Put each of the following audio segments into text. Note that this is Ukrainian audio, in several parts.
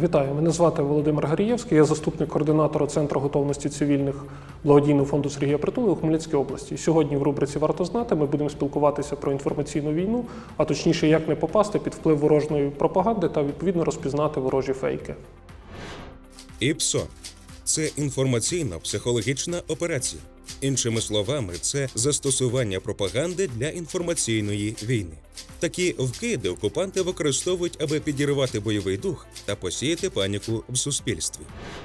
Вітаю, мене звати Володимир Гарієвський, я заступник координатора Центру готовності цивільних благодійного фонду Сергія Притули у Хмельницькій області. Сьогодні в рубриці Варто знати ми будемо спілкуватися про інформаційну війну, а точніше, як не попасти під вплив ворожної пропаганди та відповідно розпізнати ворожі фейки. ІПСО це інформаційно-психологічна операція. Іншими словами, це застосування пропаганди для інформаційної війни. Такі вкиди окупанти використовують, аби підірвати бойовий дух та посіяти паніку в суспільстві.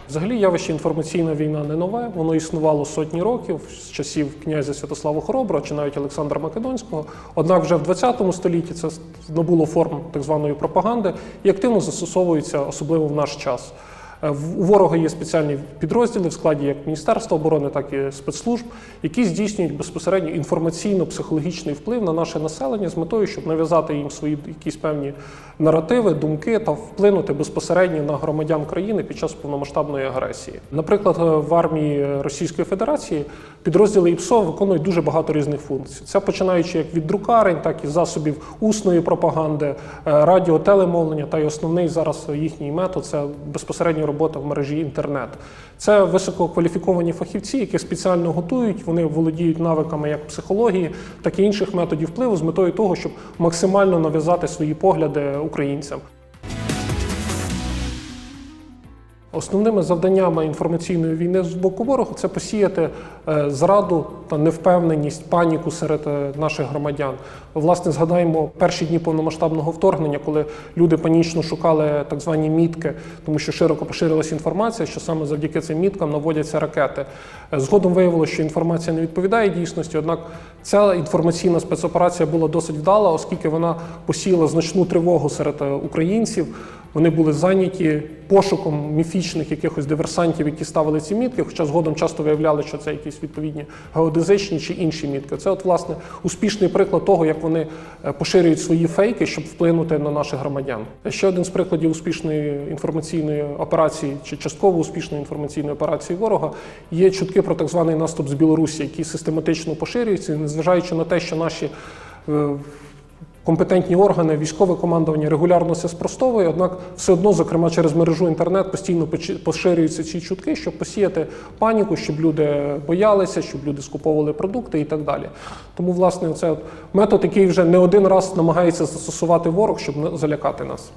Взагалі, явище інформаційна війна не нове, воно існувало сотні років з часів князя Святослава Хороброго чи навіть Олександра Македонського. Однак вже в 20 столітті це набуло форм так званої пропаганди і активно застосовується, особливо в наш час. Е, У ворога є спеціальні підрозділи в складі як Міністерства оборони, так і спецслужб, які здійснюють безпосередньо інформаційно-психологічний вплив на наше населення з метою, щоб нав'язати їм свої якісь певні наративи, думки та вплинути безпосередньо на громадян країни під час повномасштабної агресії. Наприклад, е, в армії Російської Федерації підрозділи ІПСО виконують дуже багато різних функцій. Це починаючи як від друкарень, так і засобів усної пропаганди, е, радіо, телемовлення, та й основний зараз їхній метод це безпосередньо робота в мережі інтернет. Це висококваліфіковані фахівці, які спеціально готують, вони володіють навиками як психології, так і інших методів впливу з метою того, щоб максимально нав'язати свої погляди українцям. Основними завданнями інформаційної війни з боку ворога це посіяти е, зраду та невпевненість, паніку серед е, наших громадян. Власне, згадаємо перші дні повномасштабного вторгнення, коли люди панічно шукали так звані мітки, тому що широко поширилася інформація, що саме завдяки цим міткам наводяться ракети. Е, Згодом виявилося, що інформація не відповідає дійсності. Однак ця інформаційна спецоперація була досить вдала, оскільки вона посіяла значну тривогу серед українців. Вони були зайняті пошуком міфічних якихось диверсантів, які ставили ці мітки, хоча згодом часто виявляли, що це якісь відповідні геодезичні чи інші мітки. Це, от, власне, успішний приклад того, як вони е, поширюють свої фейки, щоб вплинути на наших громадян. Ще один з прикладів успішної інформаційної операції чи частково успішної інформаційної операції ворога є чутки про так званий наступ з Білорусі, який систематично поширюється, незважаючи на те, що наші е, компетентні органи, військове командування регулярно це спростовує, однак все одно, зокрема через мережу інтернет, постійно поширюються ці чутки, щоб посіяти паніку, щоб люди боялися, щоб люди скуповували продукти і так далі. Тому, власне, це метод, який вже не один раз намагається застосувати ворог, щоб залякати нас.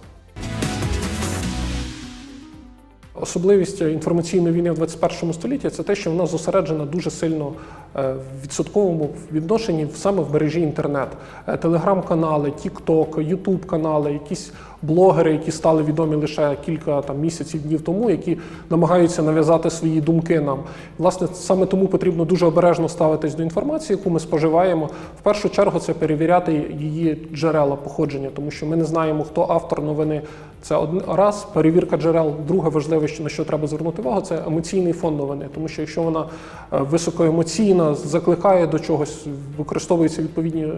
Особливість інформаційної війни в 21 столітті це те, що вона зосереджена дуже сильно в відсотковому відношенні саме в мережі інтернет. Е, Телеграм-канали, Тік-Ток, Ютуб-канали, якісь блогери, які стали відомі лише кілька там місяців днів тому, які намагаються нав'язати свої думки нам. Власне, саме тому потрібно дуже обережно ставитись до інформації, яку ми споживаємо. В першу чергу це перевіряти її джерела походження, тому що ми не знаємо, хто автор новини. Це один раз перевірка джерел. Друге важливе, що на що треба звернути увагу, це емоційний фон новини. Тому що якщо вона е, високоемоційна, закликає до чогось, використовуються відповідні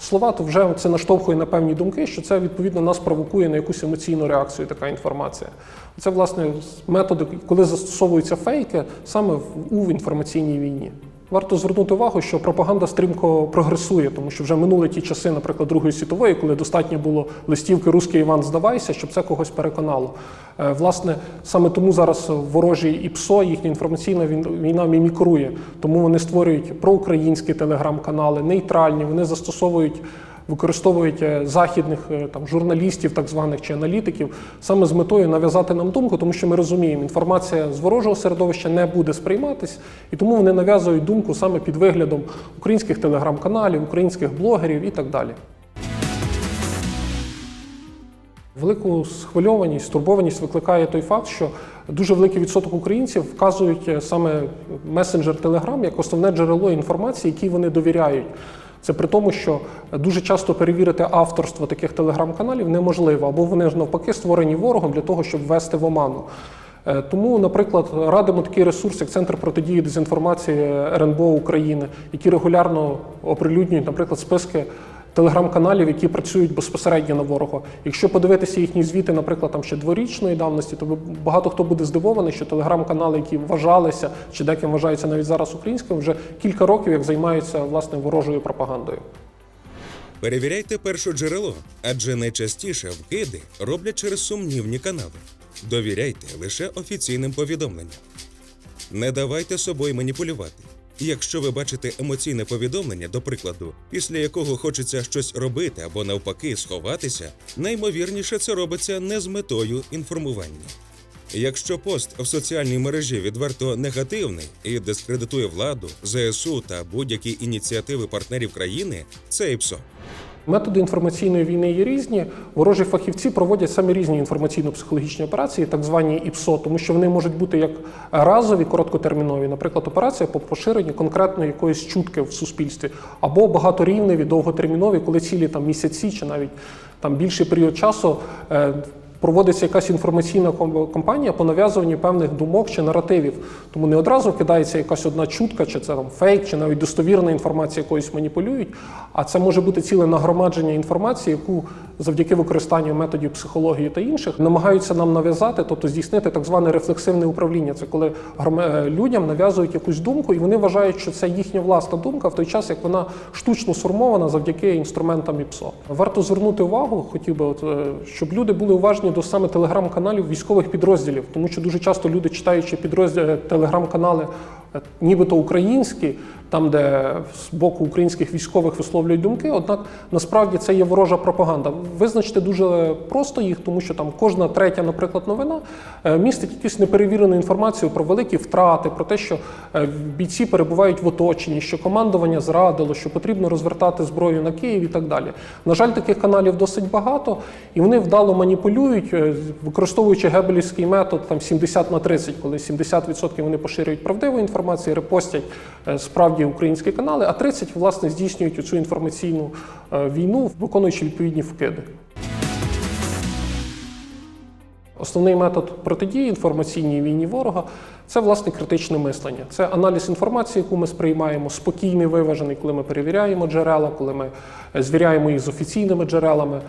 слова, то вже це наштовхує на певні думки, що це відповідно нас провокує на якусь емоційну реакцію. Така інформація. Це власне методи, коли застосовуються фейки саме у інформаційній війні. Варто звернути увагу, що пропаганда стрімко прогресує, тому що вже минули ті часи, наприклад, Другої світової, коли достатньо було листівки Руський Іван здавайся, щоб це когось переконало. Е, Власне, саме тому зараз ворожі і ПСО, їхня інформаційна війна мімікрує. Тому вони створюють проукраїнські телеграм-канали, нейтральні, вони застосовують. Використовують е, західних е, там журналістів, так званих чи аналітиків, саме з метою нав'язати нам думку, тому що ми розуміємо, інформація з ворожого середовища не буде сприйматись, і тому вони нав'язують думку саме під виглядом українських телеграм-каналів, українських блогерів і так далі. Велику схвильованість, стурбованість викликає той факт, що дуже великий відсоток українців вказують е, саме месенджер Telegram як основне джерело інформації, якій вони довіряють. Це при тому, що дуже часто перевірити авторство таких телеграм-каналів неможливо, або вони ж навпаки створені ворогом для того, щоб ввести в оману. Е, Тому, наприклад, радимо такий ресурс, як Центр протидії дезінформації РНБО України, які регулярно оприлюднюють, наприклад, списки телеграм-каналів, які працюють безпосередньо на ворога. Якщо подивитися їхні звіти, наприклад, там ще дворічної давності, то багато хто буде здивований, що телеграм-канали, які вважалися чи деким вважаються навіть зараз українськими, вже кілька років як займаються власне ворожою пропагандою. Перевіряйте перше джерело, адже найчастіше вкиди роблять через сумнівні канали. Довіряйте лише офіційним повідомленням. Не давайте собою маніпулювати. Якщо ви бачите емоційне повідомлення, до прикладу, після якого хочеться щось робити або навпаки сховатися, наймовірніше це робиться не з метою інформування. Якщо пост в соціальній мережі відверто негативний і дискредитує владу, ЗСУ та будь-які ініціативи партнерів країни, це ІПСО. Методи інформаційної війни є різні. Ворожі фахівці проводять самі різні інформаційно-психологічні операції, так звані ІПСО, тому що вони можуть бути як разові, короткотермінові, наприклад, операція по поширенню конкретно якоїсь чутки в суспільстві, або багаторівневі, довготермінові, коли цілі там місяці чи навіть там більший період часу. Проводиться якась інформаційна кампанія по нав'язуванню певних думок чи наративів. Тому не одразу кидається якась одна чутка, чи це там фейк, чи навіть достовірна інформація якоюсь маніпулюють. А це може бути ціле нагромадження інформації, яку завдяки використанню методів психології та інших намагаються нам нав'язати, тобто здійснити так зване рефлексивне управління. Це коли е, людям нав'язують якусь думку, і вони вважають, що це їхня власна думка, в той час як вона штучно сформована завдяки інструментам ІПСО. Варто звернути увагу, хотів би, от, е, щоб люди були уважні до саме телеграм-каналів військових підрозділів, тому що дуже часто люди, читаючи підрозділ телеграм-канали, е, нібито українські, там, де з боку українських військових висловлюють думки, однак насправді це є ворожа пропаганда. Визначити дуже просто їх, тому що там кожна третя, наприклад, новина е, містить якусь неперевірену інформацію про великі втрати, про те, що е, бійці перебувають в оточенні, що командування зрадило, що потрібно розвертати зброю на Київ і так далі. На жаль, таких каналів досить багато, і вони вдало маніпулюють, е, використовуючи гебелівський метод там 70 на 30, коли 70% вони поширюють правдиву інформацію, репостять е, справді українські канали, а 30 власне здійснюють цю інформаційну е, війну, виконуючи відповідні вкиди. Основний метод протидії інформаційній війні ворога це власне критичне мислення. Це аналіз інформації, яку ми сприймаємо, спокійний, виважений, коли ми перевіряємо джерела, коли ми е, звіряємо їх з офіційними джерелами.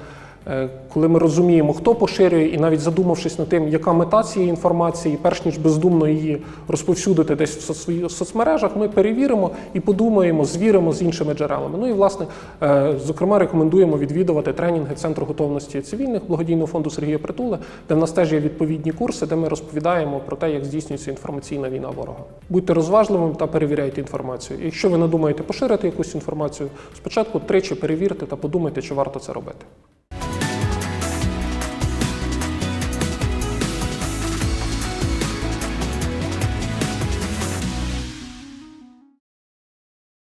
Е, Коли ми розуміємо, хто поширює, і навіть задумавшись над тим, яка мета цієї інформації, перш ніж бездумно її розповсюдити десь в соц- соцмережах, ми перевіримо і подумаємо, звіримо з іншими джерелами. Ну і власне, е, зокрема, рекомендуємо відвідувати тренінги Центру готовності цивільних благодійного фонду Сергія Притули, де в нас теж є відповідні курси, де ми розповідаємо про те, як здійснюється інформаційна війна ворога. Будьте розважливими та перевіряйте інформацію. Якщо ви надумаєте поширити якусь інформацію, спочатку тричі перевірте та подумайте, чи варто це робити.